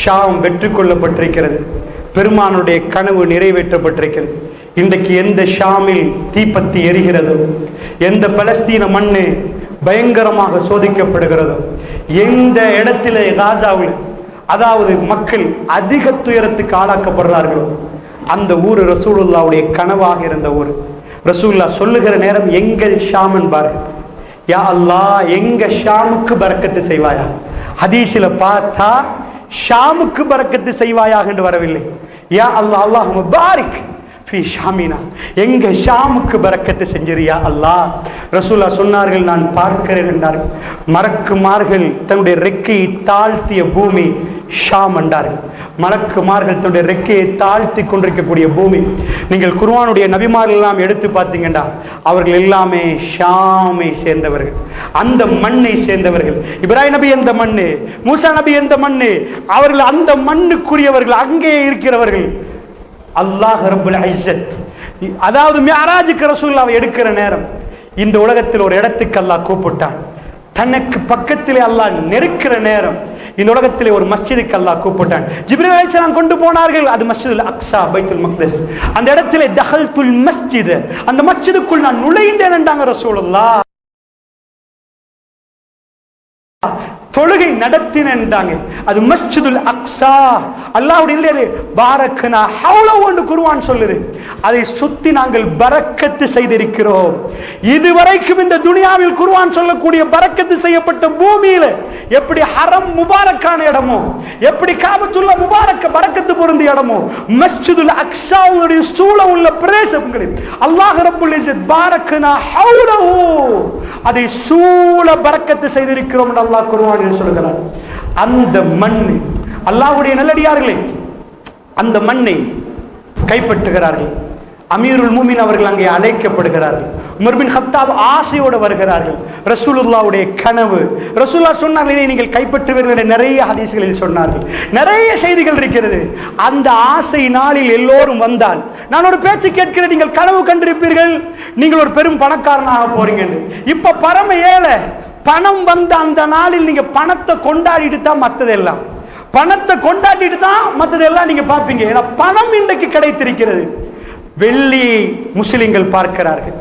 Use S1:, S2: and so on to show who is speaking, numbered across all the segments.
S1: ஷாம் வெற்றி கொள்ளப்பட்டிருக்கிறது பெருமானுடைய கனவு நிறைவேற்றப்பட்டிருக்கிறது. இன்றைக்கு எந்த ஷாமில் தீப்பத்தி எரிகிறதோ எந்த பலஸ்தீன மண்ணு பயங்கரமாக சோதிக்கப்படுகிறதோ எந்த இடத்துல காசாவில் அதாவது மக்கள் அதிக துயரத்துக்கு ஆளாக்கப்படுறார்களோ அந்த ஊர் ரசூலுல்லாவுடைய கனவாக இருந்த ஊர். ரசூல்லா சொல்லுகிற நேரம் எங்கள் ஷாம் என்பார்கள். யா அல்லா எங்க ஷாமுக்கு பறக்கத்து செய்வாயா? ஹதீஸில் பார்த்தா ஷாமுக்கு பறக்கத்து செய்வாயாக என்று வரவில்லை. யா அல்லாஹ் அல்லாஹ் பாரிக். ஃபி ஷாமினா எங்க ஷாமுக்கு பறக்கத்தை செஞ்சிரியா அல்லாஹ் ரசூலா சொன்னார்கள் நான் பார்க்கிறேன் என்றார்கள். மறக்குமார்கள் தன்னுடைய ரெக்கையை தாழ்த்திய பூமி ஷாம் என்றார்கள். மலக்குமார்கள் தன்னுடைய ரெக்கையை தாழ்த்தி கொண்டிருக்கக்கூடிய பூமி. நீங்கள் குர்வானுடைய நபிமார்கள் எல்லாம் எடுத்து பார்த்தீங்கன்னா அவர்கள் எல்லாமே ஷாமை சேர்ந்தவர்கள். அந்த மண்ணை சேர்ந்தவர்கள். இப்ராஹிம் நபி எந்த மண்ணு? மூசா நபி எந்த மண்ணு? அவர்கள் அந்த மண்ணுக்குரியவர்கள் அங்கே இருக்கிறவர்கள். அல்லாஹ் ரபுல் ஐசத் அதாவது மியராஜுக்கு ரசூலுல்லாவை எடுக்கிற நேரம். இந்த உலகத்தில் ஒரு இடத்துக்கு அல்லாஹ் கூப்பிட்டான். தனக்கு பக்கத்திலே அல்லாஹ் நெருக்கிற நேரம். இந்த உலகத்திலே ஒரு மஸ்ஜிதுக்கு அல்லாஹ் கூப்பிட்டான். ஜிப்ரி அலைச்சலாம் கொண்டு போனார்கள். அது மஸ்ஜிதுல் அக்ஸா பைத்துல் மக்தஸ். அந்த இடத்திலே தஹல்துல் மஸ்ஜிது. அந்த மஸ்ஜிதுக்குள் நான் நுழைந்தேன் என்றாங்க ரசூலுல்லாஹ். தொழுகை நடத்தினாங்க அது மஸ்ஜிதுல் அக்ஸா அல்லாஹ்வுடைய பாரக்கனா ஹவுலவு ஒன்று குருவான் சொல்லுது. அதை சுத்தி நாங்கள் பறக்கத்து செய்திருக்கிறோம். இதுவரைக்கும் இந்த துனியாவில் குருவான் சொல்லக்கூடிய பறக்கத்து செய்யப்பட்ட பூமியில எப்படி ஹரம் முபாரக்கான இடமோ எப்படி காபத்துள்ள முபாரக்க பறக்கத்து பொருந்த இடமோ மஸ்ஜிதுல் அக்ஸாவுடைய சூழ உள்ள பிரதேசங்களில் அல்லாஹ் ரப்புல் இஸ்ஸத் பாரக்கனா ஹவுலவு அதை சூழ பறக்கத்து செய்திருக்கிறோம் என்று அல்லாஹ் குர்ஆனில் சொல்கிறார் அந்த மண் அல்லாஹ்வுடைய நல்லடியார்களே அந்த மண்ணை கைப்பற்றுகிறார்கள். அமீருல் மூமின் அவர்கள் அங்கே அழைக்கப்படுகிறார்கள். உமர் பின் ஹத்தாப் ஆசையோடு வருகிறார்கள். ரசூலுல்லாவுடைய கனவு. ரசூல்லா சொன்னார்கள் இதை நீங்கள் கைப்பற்றுவீர்கள் என்று நிறைய ஹதீஸ்களில் சொன்னார்கள். நிறைய செய்திகள் இருக்கிறது. அந்த ஆசை நாளில் எல்லோரும் வந்தால் நான் ஒரு பேச்சு கேட்கிறேன் நீங்கள் கனவு கண்டிருப்பீர்கள். நீங்கள் ஒரு பெரும் பணக்காரனாக போறீங்க இப்ப பரம ஏழை பணம் வந்த அந்த நாளில் நீங்க பணத்தை கொண்டாடிட்டு தான் மற்றதெல்லாம் பணத்தை கொண்டாடிட்டு தான் மற்றதெல்லாம் நீங்க பார்ப்பீங்க. ஏன்னா பணம் இன்றைக்கு கிடைத்திருக்கிறது. வெள்ளியை முஸ்லிம்கள் பார்க்கிறார்கள்.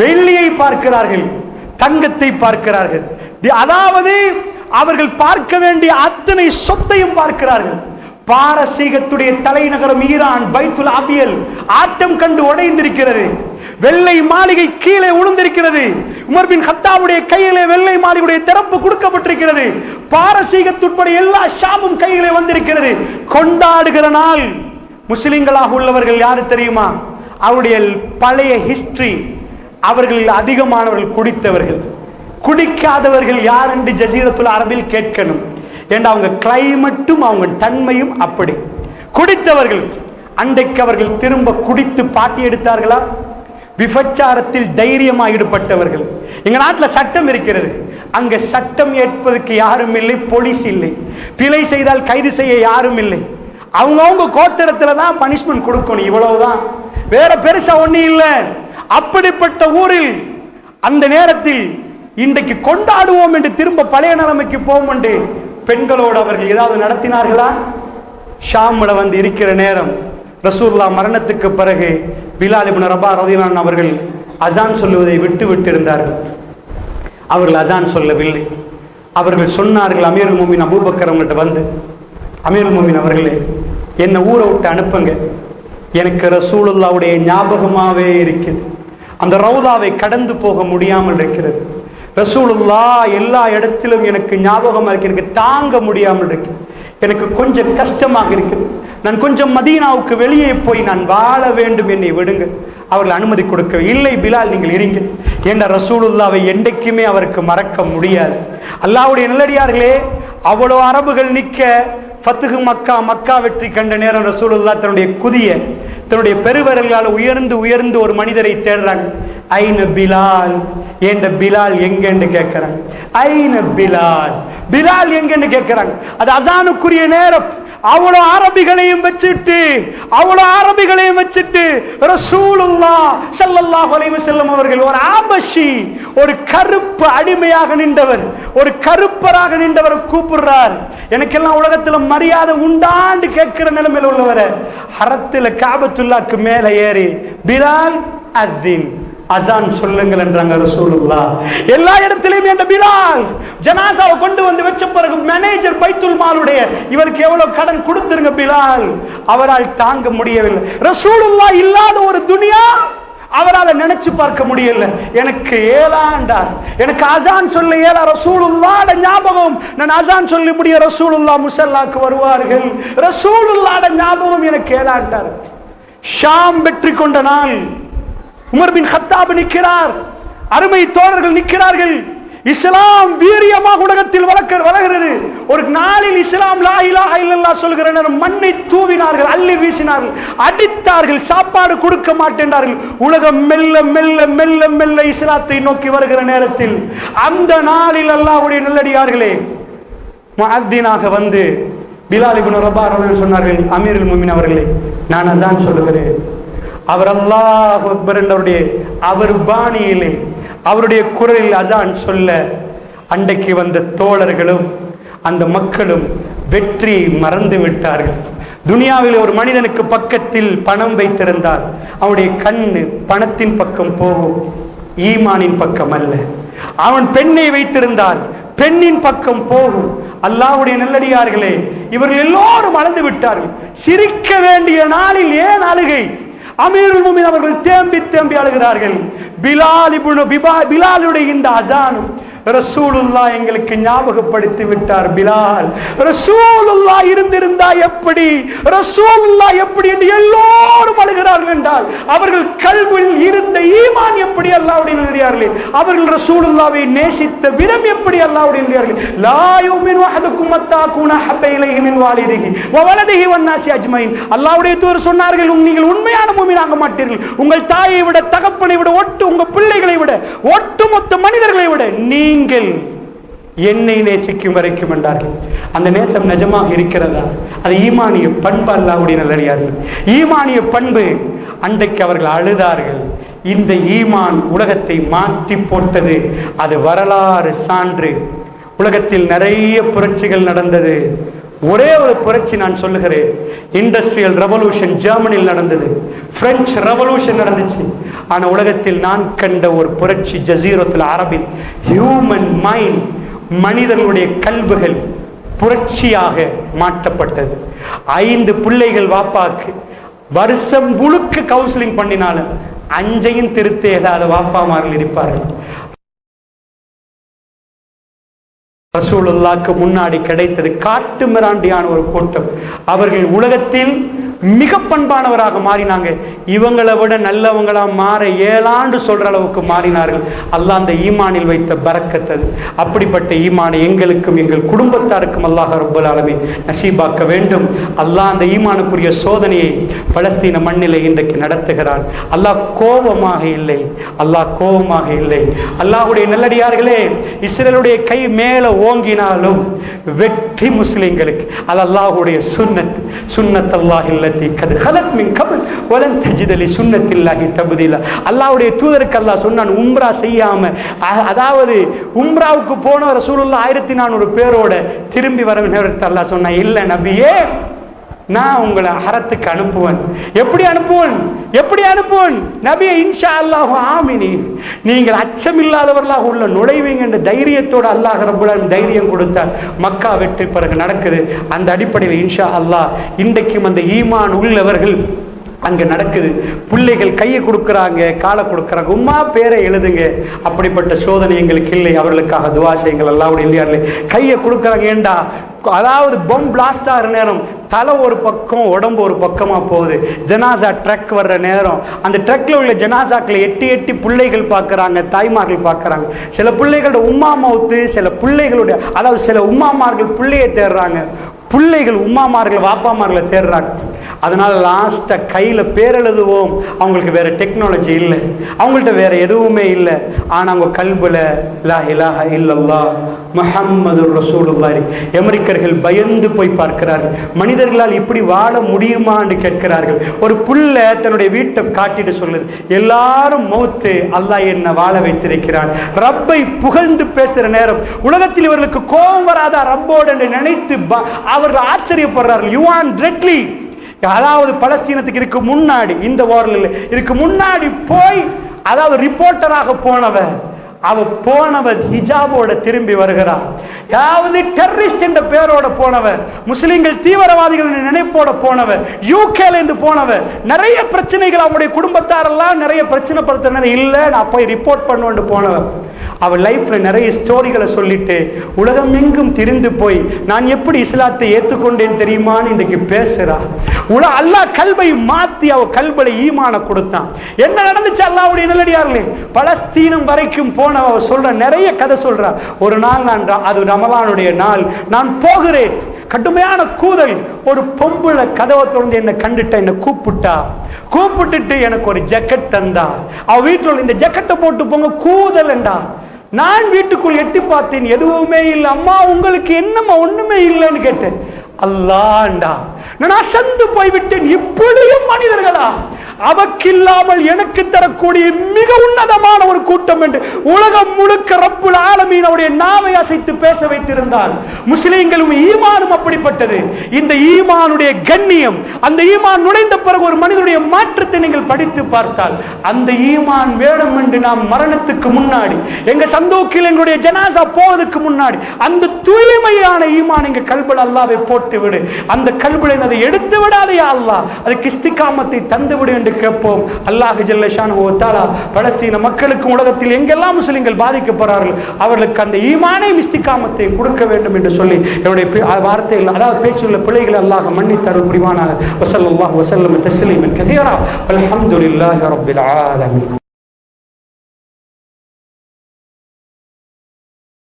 S1: வெள்ளியை பார்க்கிறார்கள் தங்கத்தை பார்க்கிறார்கள். அதாவது அவர்கள் பார்க்க வேண்டிய அத்தனை சொத்தையும் பார்க்கிறார்கள். பாரசீகத்துடைய தலைநகரம் ஈரான் பைத்துல் அபியல் ஆட்டம் கண்டு உடைந்திருக்கிறது. வெள்ளை மாளிகை கீழே விழுந்திருக்கிறது உமர் பின் ஹத்தாவுடைய கையிலே வெள்ளை மாளிகையுடைய திறப்பு கொடுக்கப்பட்டிருக்கிறது. பாரசீகத்துட்பட எல்லா ஷாமும் கையிலே வந்திருக்கிறது. கொண்டாடுகிற நாள் முஸ்லிம்களாக உள்ளவர்கள் யாரு தெரியுமா? அவருடைய பழைய ஹிஸ்டரி அவர்களில் அதிகமானவர்கள் குடித்தவர்கள். குடிக்காதவர்கள் யார் என்று ஜசீரத்துல் அரபில் கேட்கணும். ஏன்னா அவங்க கிளைமட்டும் அவங்க தன்மையும் அப்படி. குடித்தவர்கள் அன்றைக்கு அவர்கள் திரும்ப குடித்து பாட்டி எடுத்தார்களா? விபச்சாரத்தில் தைரியமாக ஈடுபட்டவர்கள். எங்க நாட்டில் சட்டம் இருக்கிறது. அங்க சட்டம் ஏற்பதற்கு யாரும் இல்லை போலீஸ் இல்லை. பிழை செய்தால் கைது செய்ய யாரும் இல்லை. அவங்கவுங்க கோத்திரத்துல தான் பனிஷ்மெண்ட் கொடுக்கணும் இவ்வளவுதான். வேற பெருசா ஒன்றும் இல்லை. அப்படிப்பட்ட ஊரில் அந்த நேரத்தில் இன்றைக்கு கொண்டாடுவோம் என்று திரும்ப பழைய நிலைமைக்கு போவோம் என்று பெண்களோடு அவர்கள் ஏதாவது நடத்தினார்களா? ஷாமில் வந்து இருக்கிற நேரம் ரசூல்லா மரணத்துக்கு பிறகு பிலால் ரபா ரதிலான் அவர்கள் அசான் சொல்லுவதை விட்டு விட்டிருந்தார்கள். அவர்கள் அசான் சொல்லவில்லை. அவர்கள் சொன்னார்கள் அமீர் மோமின் அபூபக்கர் அவங்கள்ட்ட வந்து அமீர் மோமின் அவர்களே என்னை ஊரை விட்டு அனுப்புங்க. எனக்கு ரசூலுல்லாவுடைய ஞாபகமாகவே இருக்குது. அந்த ரவுதாவை கடந்து போக முடியாமல் இருக்கிறது. ரசூலுல்லா எல்லா இடத்திலும் எனக்கு ஞாபகமாக இருக்கு. எனக்கு தாங்க முடியாமல் இருக்கு. எனக்கு கொஞ்சம் கஷ்டமாக இருக்குது நான் கொஞ்சம் மதீனாவுக்கு வெளியே போய் நான் வாழ வேண்டும் என்னை விடுங்க. அவர்கள் அனுமதி கொடுக்க இல்லை பிலால் நீங்கள் இருங்க. என்ற ரசூலுல்லாவை என்றைக்குமே அவருக்கு மறக்க முடியாது. அல்லாவுடைய நல்லடியார்களே அவ்வளோ அரபுகள் நிற்க ஃபத்துகு மக்கா மக்கா வெற்றி கண்ட நேரம் ரசூலுல்லா தன்னுடைய குதிய தன்னுடைய பெருவர்களால் உயர்ந்து உயர்ந்து ஒரு மனிதரை தேடுறாங்க. ஐன பிலால்? என்ற பிலால் எங்கன்னு கேட்கிறாங்க. ஐன பிலால்? பிலால் எங்கன்னு கேட்கிறாங்க. அது அதானுக்குரிய நேரம். அவ்வளோ அரபிகளையும் வச்சுட்டு அவ்வளோ அரபிகளையும் வச்சுட்டு ரசூலுல்லா சல்லல்லா அலைஹி செல்லும் அவர்கள் ஒரு ஆபஷி ஒரு கருப்பு அடிமையாக நின்றவர் ஒரு கருப்பராக நின்றவர் கூப்பிடுறார். எனக்கெல்லாம் உலகத்துல மரியாதை உண்டாண்டு கேட்கிற நிலைமையில் உள்ளவரை ஹரத்துல காபத்துல்லாக்கு மேலே ஏறி பிலால் அத்தின். அசான் சொல்லுங்கள் என்றாங்க ரசூலுல்லா. எல்லா இடத்திலையும் என்ற பிலால் ஜனாசாவை கொண்டு வந்து வச்ச பிறகு மேனேஜர் பைத்துல் மாலுடைய இவருக்கு எவ்வளவு கடன் கொடுத்துருங்க பிலால்? அவரால் தாங்க முடியவில்லை. ரசூலுல்லா இல்லாத ஒரு துனியா அவரால் நினைச்சு பார்க்க முடியல எனக்கு ஏழாண்டார். எனக்கு அசான் சொல்ல ஏழா ரசூலுல்லாட ஞாபகம். நான் அசான் சொல்லி முடிய ரசூலுல்லா முசல்லாக்கு வருவார்கள். ரசூலுல்லாட ஞாபகம் எனக்கு ஏழாண்டார். ஷாம் வெற்றி கொண்ட நாள். உமர் பின் ஹத்தாப் நிற்கிறார். அருமை தோழர்கள் நிற்கிறார்கள். இஸ்லாம் வீரியமாக உலகத்தில் வளர்க்க வளர்கிறது. ஒரு நாளில் இஸ்லாம் லா இலாஹா இல்லல்லாஹ் சொல்கிற நேரம் மண்ணை தூவினார்கள் அள்ளி வீசினார்கள் அடித்தார்கள் சாப்பாடு கொடுக்க மாட்டேன்றார்கள். உலகம் மெல்ல மெல்ல மெல்ல மெல்ல இஸ்லாத்தை நோக்கி வருகிற நேரத்தில் அந்த நாளில் அல்லாவுடைய நல்லடியார்களே மஹத்தீனாக வந்து பிலாலிபுன் இப்னு ரபா சொன்னார்கள் அமீருல் முமின் அவர்களே நான் அதான் சொல்லுகிறேன். அவர் அல்லாஹ் அக்பர் என்றவருடைய அவர் பாணியிலே அவருடைய குரலில் அதான் சொல்ல அன்றைக்கு வந்த தோழர்களும் அந்த மக்களும் வெற்றி மறந்து விட்டார்கள். துனியாவில் ஒரு மனிதனுக்கு பக்கத்தில் பணம் வைத்திருந்தால் அவனுடைய கண்ணு பணத்தின் பக்கம் போகும் ஈமானின் பக்கம் அல்ல. அவன் பெண்ணை வைத்திருந்தால் பெண்ணின் பக்கம் போகும். அல்லாவுடைய நல்லடியார்களே இவர்கள் எல்லோரும் அளந்து விட்டார்கள். சிரிக்க வேண்டிய நாளில் ஏன் அழுகை? அமீருல் முமின் அவர்கள் தேம்பி தேம்பி அழுகிறார்கள். பிலால் இப்னு பிபா பிலாலுடைய இந்த அசானும் ரசூலுல்லா எங்களுக்கு ஞாபகப்படுத்தி விட்டார் பிலால். ரசூலுல்லா இருந்திருந்தா எப்படி? ரசூலுல்லா எப்படி என்று எல்லோரும் அழுகிறார்கள் என்றால் அவர்கள் கல்வியில் இருந்த ஈமான் எப்படி அல்லாவுடைய நல்லடியார்களே அவர்கள் ரசூலுல்லாவை நேசித்த விதம் எப்படி அல்லாவுடைய நல்லடியார்களே லா யுமினு அஹதுக்கும் மத்தா கூன ஹப்ப மின் வாலிதிஹி வன்னாசி அஜ்மைன் அல்லாஹ்வுடைய தூதர் சொன்னார்கள் நீங்கள் உண்மையான மூமினாக மாட்டீர்கள். உங்கள் தாயை விட தகப்பனை விட ஒட்டு உங்க பிள்ளைகளை விட ஒட்டுமொத்த மனிதர்களை விட நீ நீங்கள் என்னை நேசிக்கும் வரைக்கும் என்றார்கள். அந்த நேசம் நிஜமாக இருக்கிறதா? அது ஈமானிய பண்பு அல்லாவுடைய நல்லடியார்கள். ஈமானிய பண்பு அன்றைக்கு அவர்கள் அழுதார்கள். இந்த ஈமான் உலகத்தை மாற்றி போட்டது அது வரலாறு சான்று. உலகத்தில் நிறைய புரட்சிகள் நடந்தது. ஒரே ஒரு புரட்சி நான் சொல்லுகிறேன். இண்டஸ்ட்ரியல் ரெவல்யூஷன் ஜெர்மனியில் நடந்தது. பிரெஞ்சு ரெவல்யூஷன் நடந்துச்சு. ஆனால் உலகத்தில் நான் கண்ட ஒரு புரட்சி ஜசீரத்தில் அரபின் ஹியூமன் மைண்ட் மனிதர்களுடைய கல்வுகள் புரட்சியாக மாற்றப்பட்டது. ஐந்து பிள்ளைகள் வாப்பாக்கு வருஷம் முழுக்க கவுன்சிலிங் பண்ணினாலும் அஞ்சையும் திருத்த இயலாத வாப்பாமார்கள் இருப்பார்கள். ரசூலுல்லாக்கு முன்னாடி கிடைத்தது காட்டு மிராண்டியான ஒரு கூட்டம். அவர்கள் உலகத்தில் மிக பண்பானவராக மாறினாங்க. இவங்களை விட நல்லவங்களா மாற ஏழாண்டு சொல்ற அளவுக்கு மாறினார்கள். அல்லாஹ் அந்த ஈமானில் வைத்த பறக்கத்தது அப்படிப்பட்ட ஈமானை எங்களுக்கும் எங்கள் குடும்பத்தாருக்கும் அல்லாஹ் ரபுல் ஆலமீன் நசீபாக்க வேண்டும். அல்லாஹ் அந்த ஈமானுக்குரிய சோதனையை பலஸ்தீன மண்ணிலை இன்றைக்கு நடத்துகிறான். அல்லாஹ் கோபமாக இல்லை. அல்லாஹ் கோபமாக இல்லை. அல்லாஹ்வுடைய நல்லடியார்களே இஸ்ரேலுடைய கை மேல ஓங்கினாலும் வெற்றி முஸ்லிம்களுக்கு. அது அல்லாஹ்வுடைய சுன்னத். சுன்னத் அல்லாஹ் இல்லத்தி கது ஹலத் மின் கபல் வலன் தஜிதலி சுன்னத்தில்லாஹி தபுதிலா அல்லாஹ்வுடைய தூதருக்கு அல்லாஹ் சொன்னான் உம்ரா செய்யாம அதாவது உம்ராவுக்கு போன ரசூலுல்லாஹ் ஆயிரத்தி நானூறு பேரோட திரும்பி வர நேரத்தில் அல்லாஹ் சொன்னான். இல்லை நபியே நான் உங்களை அறத்துக்கு அனுப்புவேன். எப்படி அனுப்புவேன்? எப்படி அனுப்புவேன்? நபிய இன்ஷா அல்லாஹ் ஆமினி. நீங்கள் அச்சமில்லாதவர்களாக உள்ள நுழைவீங்க என்ற தைரியத்தோடு அல்லாஹ் ரப்புல் தைரியம் கொடுத்தார். மக்கா வெற்றி பிறகு நடக்குது. அந்த அடிப்படையில் இன்ஷா அல்லாஹ் இன்றைக்கும் அந்த ஈமான் உள்ளவர்கள் அங்க நடக்குது. பிள்ளைகள் கையை கொடுக்குறாங்க காலை கொடுக்குறாங்க. உம்மா பேரை எழுதுங்க. அப்படிப்பட்ட சோதனை எங்களுக்கு இல்லை. அவர்களுக்காக துவா செய்யுங்கள். அல்லாவுடைய கையை கொடுக்குறாங்க. ஏண்டா? அதாவது பொம் பிளாஸ்ட் ஆகிற நேரம் தலை ஒரு பக்கம் உடம்பு ஒரு பக்கமாக போகுது. ஜனாசா ட்ரக் வர்ற நேரம். அந்த ட்ரக்கில் உள்ள ஜனாசாக்களை எட்டி எட்டி பிள்ளைகள் பார்க்குறாங்க தாய்மார்கள் பார்க்குறாங்க. சில பிள்ளைகளோட உம்மா மவுத்து சில பிள்ளைகளுடைய அதாவது சில உம்மாமார்கள் பிள்ளையை தேடுறாங்க. பிள்ளைகள் உம்மாமார்கள் வாப்பாமார்களை தேடுறாங்க. அதனால் லாஸ்ட்டாக கையில் பேர் எழுதுவோம். அவங்களுக்கு வேற டெக்னாலஜி இல்லை. அவங்கள்ட்ட வேற எதுவுமே இல்லை. ஆனால் அவங்க கல்புல லா இலாஹ இல்லல்லா முஹம்மது ரசூலுல்லாரி அமெரிக்கர்கள் பயந்து போய் பார்க்கிறார்கள். மனிதர்களால் இப்படி வாழ முடியுமான்னு கேட்கிறார்கள். ஒரு புள்ள தன்னுடைய வீட்டை காட்டிட்டு சொல்லுது எல்லாரும் மௌத்து அல்லாஹ் என்ன வாழ வைத்திருக்கிறான். ரப்பை புகழ்ந்து பேசுகிற நேரம் உலகத்தில் இவர்களுக்கு கோபம் வராதா ரப்போடு என்று நினைத்து அவர்கள் ஆச்சரியப்படுறார்கள். யுவான் ரெட்லி அதாவது பலஸ்தீனத்துக்கு இதுக்கு முன்னாடி இந்த வாரில் இல்லை இதுக்கு முன்னாடி போய் அதாவது ரிப்போர்ட்டராக போனவ அவ போனவ ஹிஜாபோட திரும்பி வருகிறார் யாவது டெரரிஸ்ட் என்ற பேரோட போனவ முஸ்லிம்கள் தீவிரவாதிகள் நினைப்போட போனவன் யூகேல இருந்து போனவன் நிறைய பிரச்சனைகள் அவங்களுடைய குடும்பத்தாரெல்லாம் நிறைய பிரச்சனை படுத்தினர் இல்லை நான் போய் ரிப்போர்ட் பண்ணுவேன் போனவ அவள் லைஃப்ல நிறைய ஸ்டோரிகளை சொல்லிட்டு உலகம் எங்கும் திரிந்து போய் நான் எப்படி இஸ்லாத்தை ஏற்றுக்கொண்டேன் தெரியுமான்னு இன்றைக்கு பேசுறா உல அல்லாஹ் கல்வை மாத்தி அவ கல்பலை ஈமான கொடுத்தான். என்ன நடந்துச்சு அல்லாவுடைய நல்லடியார்களே பலஸ்தீனம் வரைக்கும் போன அவ சொல்ற நிறைய கதை சொல்றா. ஒரு நாள் நான் அது ரமலானுடைய நாள். நான் போகிறேன். கடுமையான கூதல். ஒரு பொம்புல கதவை திறந்து என்னை கண்டுட்ட என்னை கூப்பிட்டா. கூப்பிட்டுட்டு எனக்கு ஒரு ஜக்கெட் தந்தா. அவ வீட்டில் இந்த ஜக்கெட்டை போட்டு போங்க கூதல்ண்டா நான் வீட்டுக்குள் எட்டி பார்த்தேன் எதுவுமே இல்லை. அம்மா உங்களுக்கு என்னம்மா ஒண்ணுமே இல்லைன்னு கேட்டேன். அல்லாண்டா நான் அசந்து போய்விட்டேன் இப்படியும் மனிதர்களா? அவக்கில்லாமல் எனக்கு தரக்கூடிய மிக உன்னதமான ஒரு கூட்டம் என்று உலகம் முழுக்க ரப்புல் ஆலமீன் அவருடைய நாவை அசைத்து பேச வைத்திருந்தால் முஸ்லீம்களும் ஈமானும் அப்படிப்பட்டது. இந்த ஈமானுடைய கண்ணியம் அந்த ஈமான் நுழைந்த பிறகு ஒரு மனிதனுடைய மாற்றத்தை நீங்கள் படித்து பார்த்தால் அந்த ஈமான் வேணும் என்று நாம் மரணத்துக்கு முன்னாடி எங்க சந்தோக்கில் எங்களுடைய ஜனாசா போவதற்கு முன்னாடி அந்த தூய்மையான ஈமான் எங்க கல்பல் அல்லாவை போட்டு விடு அந்த கல்பலை அதை எடுத்து விடாதே அல்லாஹ். அது கிஸ்திகாமத்தை தந்து விடு என்று கேட்போம். அல்லாஹ் ஜல்லஷான் ஓ தாலா பலஸ்தீன மக்களுக்கும் உலகத்தில் எங்கெல்லாம் முஸ்லிம்கள் பாதிக்கப்படுறார்கள் அவர்களுக்கு அந்த ஈமானை மிஸ்திகாமத்தை கொடுக்க வேண்டும் என்று சொல்லி என்னுடைய பே- வார்த்தைகள் அதாவது பேச்சுள்ள பிள்ளைகளை அல்லாஹ் மன்னித்தருள் புரிவானாக. வசல்லாஹ் வசல்லம் தஸ்லீமன் கதீரா. அலமதுல்லாஹ் ரபில் ஆலமீன்.